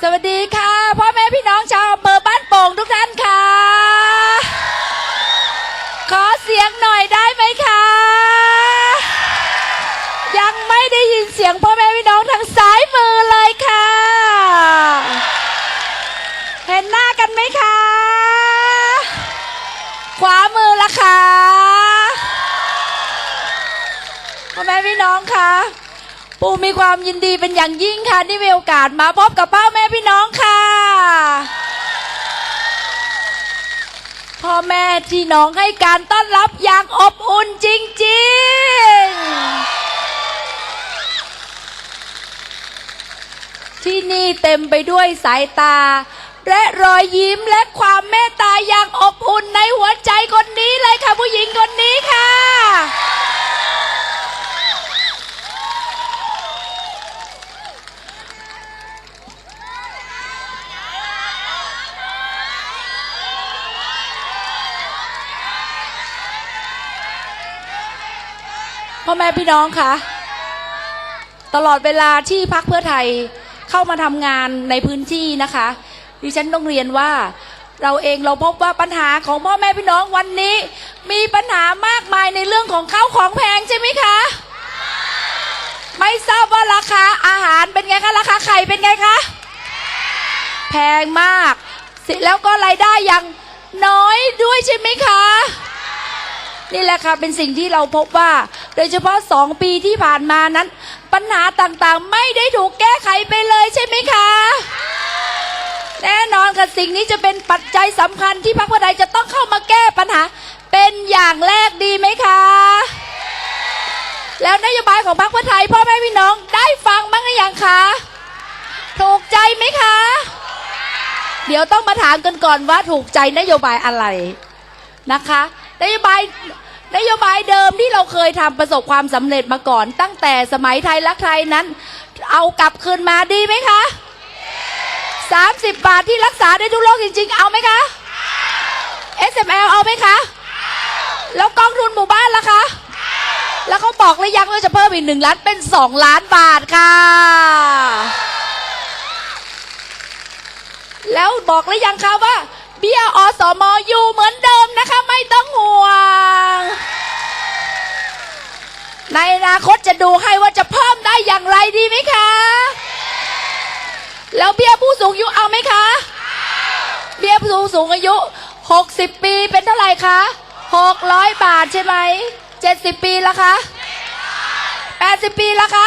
สวัสดีค่ะ พ่อแม่พี่น้องชาวอำเภอบ้านโป่งทุกท่านค่ะ ขอเสียงหน่อยได้ไหมคะ ยังไม่ได้ยินเสียงพ่อแม่พี่น้องทางซ้ายมือเลยค่ะ เห็นหน้ากันไหมคะ ขวามือละค่ะพ่อแม่พี่น้องค่ะ ปูมีความยินดีเป็นอย่างยิ่งค่ะที่มีโอกาสมาพบกับพ่อแม่พี่น้องค่ะ พ่อแม่ที่น้องให้การต้อนรับอย่างอบอุ่นจริง ๆ ที่นี่เต็มไปด้วยสายตา และรอยยิ้มและความเมตตาอย่างอบอุ่นในหัวใจคนนี้เลยค่ะผู้หญิงคนนี้ค่ะ พ่อแม่พี่น้องคะตลอดเวลาที่พักเพื่อไทยเข้ามาทำงานในพื้นที่นะคะ ดิฉันต้องเรียนว่าเราเองเราพบว่าปัญหาของพ่อแม่พี่น้องวันนี้ มีปัญหามากมายในเรื่องของข้าวของแพงใช่ไหมคะ ไม่ทราบว่าราคาอาหารเป็นไงคะราคาไข่เป็นไงคะแพงมากสร็จแล้วก็รายได้ยังน้อยด้วยใช่ไหมคะ นี่แหละค่ะเป็นสิ่งที่เราพบว่า โดยเฉพาะสองปีที่ผ่านมานั้น ปัญหาต่างๆ ไม่ได้ถูกแก้ไขไปเลยใช่ไหมคะ แน่นอนค่ะสิ่งนี้จะเป็นปัจจัยสำคัญที่พรรคเพื่อไทยจะต้องเข้ามาแก้ปัญหา เป็นอย่างแรกดีไหมคะ แล้วนโยบายของพรรคเพื่อไทยพ่อแม่พี่น้องได้ฟังบ้างหรือยังคะ ถูกใจไหมคะ เดี๋ยวต้องมาถามกันก่อนว่าถูกใจนโยบายอะไรนะคะนโยบาย นโยบายเดิมที่เราเคยทำประสบความสำเร็จมาก่อน ตั้งแต่สมัยไทยรักไทยนั้น เอากลับคืนมาดีไหมคะ30 บาทที่รักษาได้ทุกโรคจริง ๆ เอาไหมคะ SML เอาไหมคะ แล้วกองทุนหมู่บ้านล่ะคะ แล้วเขาบอกหรือยังว่าจะเพิ่มอีกหนึ่งล้านเป็นสองล้านบาทค่ะ แล้วบอกหรือยังคะว่า เบี้ยอสมอยู่เหมือนเดิมนะคะ ไม่ต้องห่วง ในอนาคตจะดูให้ว่าจะเพิ่มได้อย่างไรดีไหมคะ แล้วเบี้ยผู้สูงอายุเอาไหมคะ เบี้ยผู้สูงอายุ 60 ปีเป็นเท่าไหร่คะ 600 บาทใช่ไหม 70 ปีละคะ 80 ปีละคะ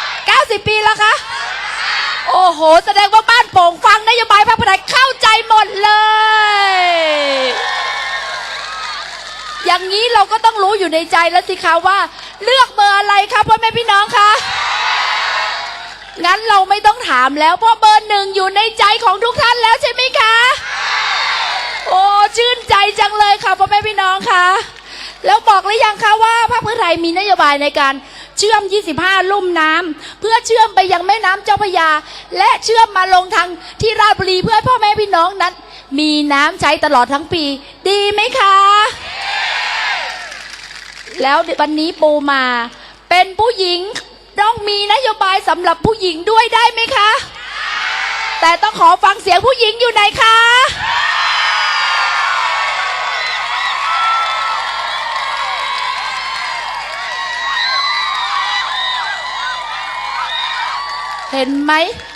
90 ปีละคะ โอ้โห แสดงว่าบ้านโป่งฟังนโยบายพรรคเพื่อไทยเข้าใจหมดเลย อย่างนี้เราก็ต้ อยู่ในใจแล้วสิคะว่า เลือกเบอร์อะไรคะพ่อแม่พี่น้องคะงั้นเราไม่ต้องถามแล้วเพราะเบอร์หนึ่งอยู่ในใจของทุกท่านแล้วใช่ไหมคะ โอ้ชื่นใจจังเลยค่ะพ่อแม่พี่น้องคะแล้วบอกหรือยังคะว่าพรรคเพื่อไทยมีนโยบายในการเชื่อม 25 ลุ่มน้ำเพื่อเชื่อมไปยังแม่น้ำเจ้าพระยา และเชื่อมมาลงทางที่ราชบุรีเพื่อพ่อแม่พี่น้องนั้น มีน้ำใช้ตลอดทั้งปี ดีไหมคะ แล้ววันนี้ปูมา เป็นผู้หญิงต้องมีนโยบายสำหรับผู้หญิงด้วยได้ไหมคะ แต่ต้องขอฟังเสียงผู้หญิงอยู่ไหนคะเห็นไหม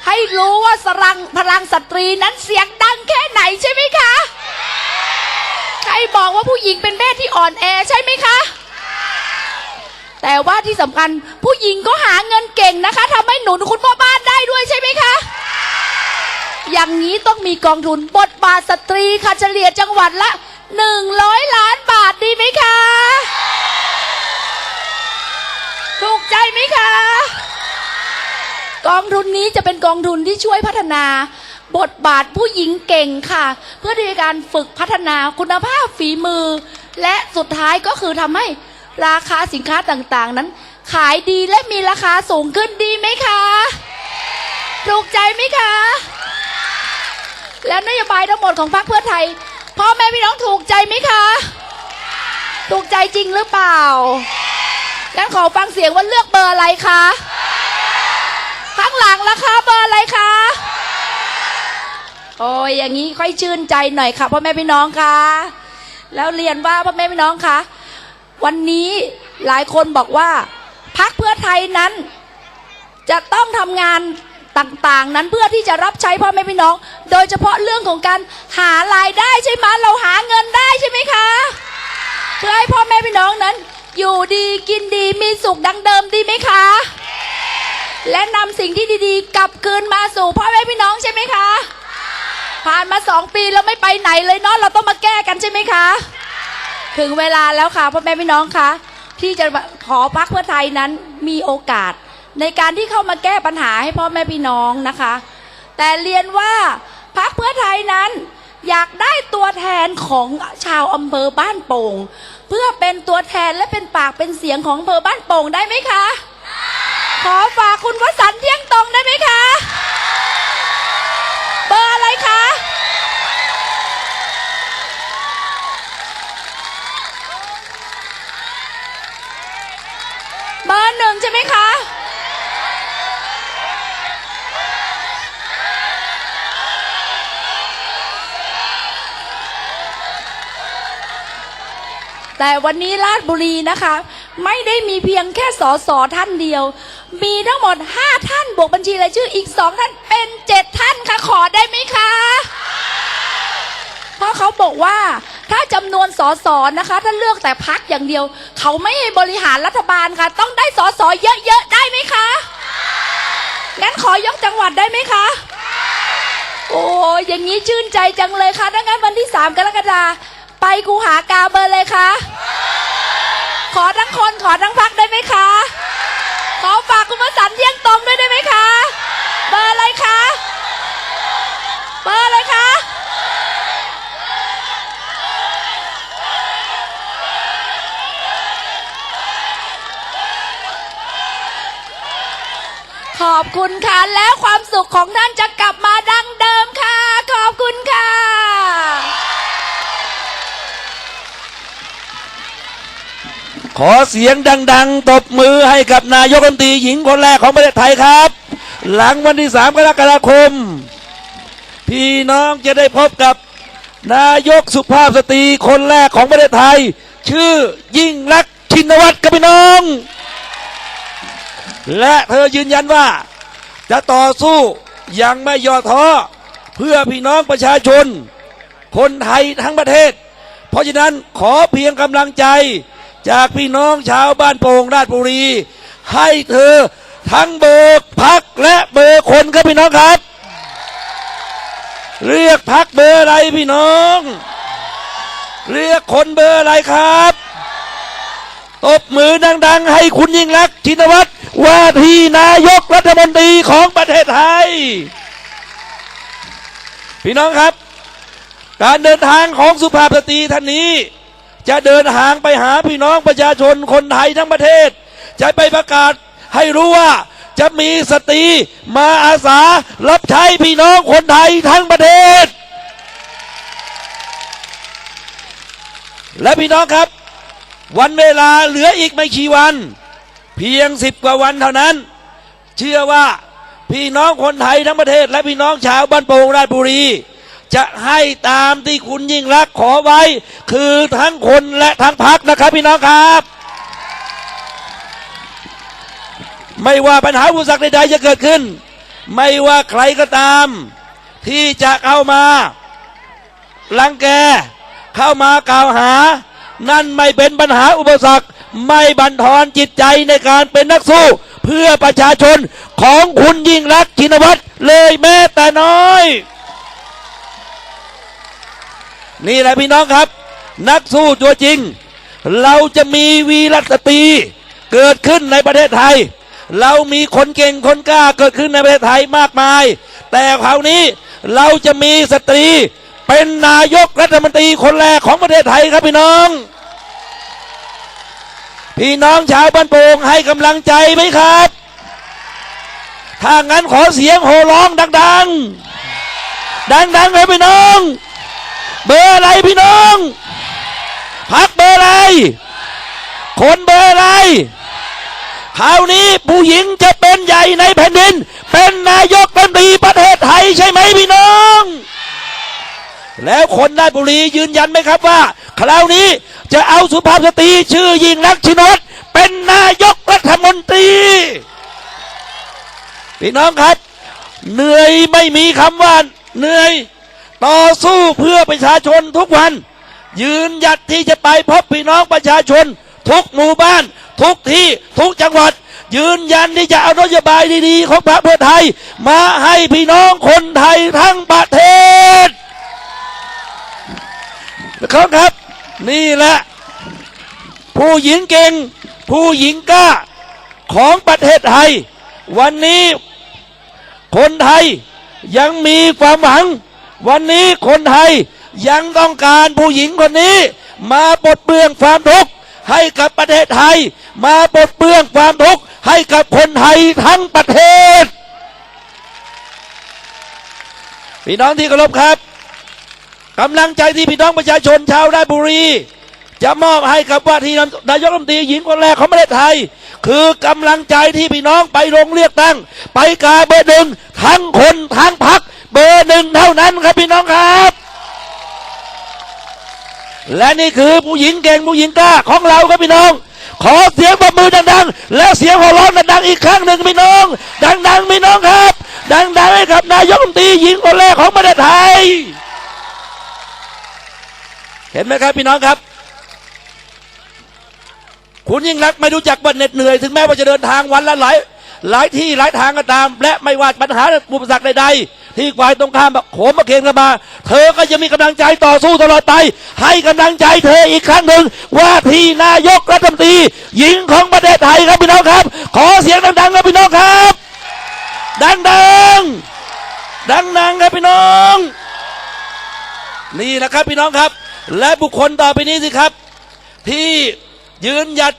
ให้รู้ว่าสรังพลังสตรีนั้นเสียงดังแค่ไหนใช่ไหมคะ ใครบอกว่าผู้หญิงเป็นเพศที่อ่อนแอใช่ไหมคะ แต่ว่าที่สำคัญผู้หญิงก็หาเงินเก่งนะคะทำให้หนุนคุณพ่อบ้านได้ด้วยใช่ไหมคะ อย่างนี้ต้องมีกองทุนบทบาทสตรีค่ะเฉลี่ยจังหวัดละหนึ่งร้อยล้านบาทดีไหมคะ ถูกใจไหมคะ กองทุนนี้จะเป็นกองทุนที่ช่วยพัฒนา บทบาทผู้หญิงเก่งค่ะ เพื่อในการฝึกพัฒนาคุณภาพฝีมือ และสุดท้ายก็คือทำให้ ราคาสินค้าต่างๆ นั้น ขายดีและมีราคาสูงขึ้นดีไหมคะ ถูกใจไหมคะ และนโยบายทั้งหมดของพรรคเพื่อไทยพ่อแม่พี่น้องถูกใจไหมคะ ถูกใจจริงหรือเปล่างั้นขอฟังเสียงว่าเลือกเบอร์อะไรคะใครงๆล่ะคะเบอร์อะไรคะ โอ้ยอย่างนี้ค่อยชื่นใจหน่อยค่ะพ่อแม่พี่น้องคะแล้วเรียนว่าพ่อแม่พี่น้องคะ วันนี้หลายคนบอกว่าพักเพื่อไทยนั้น จะต้องทำงานต่างๆ นั้นเพื่อที่จะรับใช้พ่อแม่พี่น้อง โดยเฉพาะเรื่องของการหารายได้ใช่ไหมเราหาเงินได้ใช่ไหมคะ เพื่อให้พ่อแม่พี่น้องนั้น อยู่ดีกินดีมีสุขดังเดิมดีไหมคะ และนำสิ่งที่ดีๆ กลับคืนมาสู่พ่อแม่พี่น้องใช่ไหมคะ ผ่านมาสองปีแล้วไม่ไปไหนเลยเนาะเราต้องมาแก้กันใช่ไหมคะ ถึงเวลาแล้วค่ะพ่อแม่พี่น้องคะที่จะขอพักเพื่อไทยนั้นมีโอกาส ในการที่เข้ามาแก้ปัญหาให้พ่อแม่พี่น้องนะคะ แต่เรียนว่าพักเพื่อไทยนั้นอยากได้ตัวแทนของชาวอำเภอบ้านโป่ง เพื่อเป็นตัวแทนและเป็นปากเป็นเสียงของอำเภอบ้านโป่งได้ไหมคะ ขอฝากคุณวสันเที่ยงตรงได้ไหมคะ เบอร์อะไรคะ เบอร์หนึ่ง ใช่ไหมคะ แต่วันนี้ราชบุรีนะคะ ไม่ได้มีเพียงแค่สอสอท่านเดียว มีทั้งหมด 5 ท่านบวกบัญชีรายชื่ออีก 2 ท่านเป็น 7 ท่านค่ะ ขอได้ไหมคะ ราะเขาบอกว่าถ้าจำนวนสอสอนะคะ ถ้าเลือกแต่พักอย่างเดียว เขาไม่ให้บริหารรัฐบาลค่ะ ต้องได้สอสอเยอะๆได้ไหมคะงั้นขอยกจังหวัดได้ไหมคะ โอ้ยอย่างนี้ชื่นใจจังเลยค่ะดังนั้นวันที่3กรกฎาไปกูหากาเบอร์เลยค่ะ ขอทั้งคนขอทั้งพักได้ไหมคะ ขอฝากคุณประสันเที่ยงตรงด้วยได้ไหมคะ เบอร์อะไรคะ เบอร์อะไรคะ ขอบคุณค่ะ แล้วความสุขของท่านจะกลับมาดังเดิมค่ะ ขอบคุณค่ะ ขอเสียงดัง ๆ ตบมือให้กับนายกรัฐมนตรีหญิงคนแรกของประเทศไทยครับ หลังวันที่ 3 กรกฎาคม พี่น้องจะได้พบกับนายกสุภาพสตรีคนแรกของประเทศไทย ชื่อยิ่งรักษณ์ชินวัตรกับพี่น้อง และเธอยืนยันว่า จะต่อสู้อยังไม่ย่อท้อเพื่อพี่น้องประชาชน คนไทยทั้งประเทศ เพราะฉะนั้นขอเพียงกำลังใจจากพี่น้องชาวบ้านโป่งราชบุรี ให้เธอทั้งเบิกพักและเบอร์คนครับพี่น้องครับเรียกพักเบอร์อะไรพี่น้องเรียกคนเบอร์อะไรครับ ตบมือดัง ๆ ให้คุณยิ่งรักชินวัตร ว่าที่นายกรัฐมนตรีของประเทศไทย พี่น้องครับ การเดินทางของสุภาพสตรีท่านนี้ จะเดินทางไปหาพี่น้องประชาชนคนไทยทั้งประเทศ จะไปประกาศให้รู้ว่าจะมีสตรีมาอาสารับใช้พี่น้องคนไทยทั้งประเทศ และพี่น้องครับ วันเวลาเหลืออีกไม่กี่วัน เพียงสิบกว่าวันเท่านั้น เชื่อว่าพี่น้องคนไทยทั้งประเทศ และพี่น้องชาวบ้านโป่งราชบุรี จะให้ตามที่คุณยิ่งรักขอไว้ คือทั้งคนและทั้งพักนะครับพี่น้องครับ ไม่ว่าปัญหาอุปสรรคใดๆจะเกิดขึ้น ไม่ว่าใครก็ตาม ที่จะเข้ามาลังแกเข้ามากล่าวหา นั่นไม่เป็นปัญหาอุปสรรค ไม่บั่นทอนจิตใจในการเป็นนักสู้ เพื่อประชาชนของคุณยิ่งรักชินวัตรเลยแม้แต่น้อย นี่แหละพี่น้องครับ นักสู้ตัวจริง เราจะมีวีรสตรีเกิดขึ้นในประเทศไทย เรามีคนเก่งคนกล้าเกิดขึ้นในประเทศไทยมากมาย แต่คราวนี้เราจะมีสตรีเป็นนายกรัฐมนตรีคนแรกของประเทศไทยครับพี่น้อง พี่น้องชาวบ้านโป่งให้กำลังใจไหมครับ ถ้างั้นขอเสียงโห่ร้องดัง ๆ ดังๆเลยพี่น้อง เบอร์อะไรพี่น้อง พักเบอร์อะไร คนเบอร์อะไรคราวนี้ผู้หญิงจะเป็นใหญ่ในแผ่นดิน เป็นนายกเป็นดีประเทศไทยใช่ไหมพี่น้อง แล้วคนได้บุรียืนยันไหมครับว่า คราวนี้จะเอาสุภาพสตรีชื่อยิงรักชินวัตรเป็นนายกรัฐมนตรี พี่น้องครับ เหนื่อยไม่มีคำว่าเหนื่อย ต่อสู้เพื่อประชาชนทุกวัน ยืนหยัดที่จะไปพบพี่น้องประชาชน ทุกหมู่บ้าน ทุกที่ทุกจังหวัด ยืนยันที่จะเอานโยบายดีๆ ของพรรคเพื่อไทย มาให้พี่น้องคนไทยทั้งประเทศนะครับ นี่แหละ ผู้หญิงเก่ง ผู้หญิงกล้า ของประเทศไทย วันนี้คนไทยยังมีความหวัง วันนี้คนไทยยังต้องการผู้หญิงคนนี้ มาปลดเปลื้องความทุกข์ให้กับประเทศไทย มาปลดเปลื้องความทุกข์ให้กับคนไทยทั้งประเทศพี่น้องที่เคารพครับ กำลังใจที่พี่น้องประชาชนชาวราชบุรี จะมอบให้กับว่าที่นายกรัฐมนตรีหญิงคนแรกของประเทศไทย คือกำลังใจที่พี่น้องไปลงเลือกตั้ง ไปกาเบอร์หนึ่งทั้งคนทั้งพักเบอร์หนึ่งเท่านั้นครับพี่น้องครับ และนี่คือผู้หญิงเก่งผู้หญิงกล้าของเราครับพี่น้อง ขอเสียงปรบมือดังๆ และเสียงหัวเราะดังๆอีกครั้งหนึ่งพี่น้อง ดังๆพี่น้องครับ ดังๆให้กับนายกรัฐมนตรีหญิงคนแรกของประเทศไทย เห็นไหมครับพี่น้องครับ คุณยิ่งรักไม่รู้จักบันเหน็ดเหนื่อย ถึงแม้ว่าจะเดินทางวันละหลายหลายที่หลายทางก็ตาม และไม่ว่าปัญหาอุปสรรคใดๆ ที่ฝ่ายตรงข้ามโขมมาเคนกันมา เธอก็จะมีกำลังใจต่อสู้ตลอดไป ให้กำลังใจเธออีกครั้งหนึ่ง ว่าที่นายกรัฐมนตรีหญิงของประเทศไทยครับพี่น้องครับ ขอเสียงดังๆครับพี่น้องครับ ดังๆดังๆครับพี่น้อง นี่นะครับพี่น้องครับ และบุคคลต่อไปนี้สิครับ ที่ยืนหยัด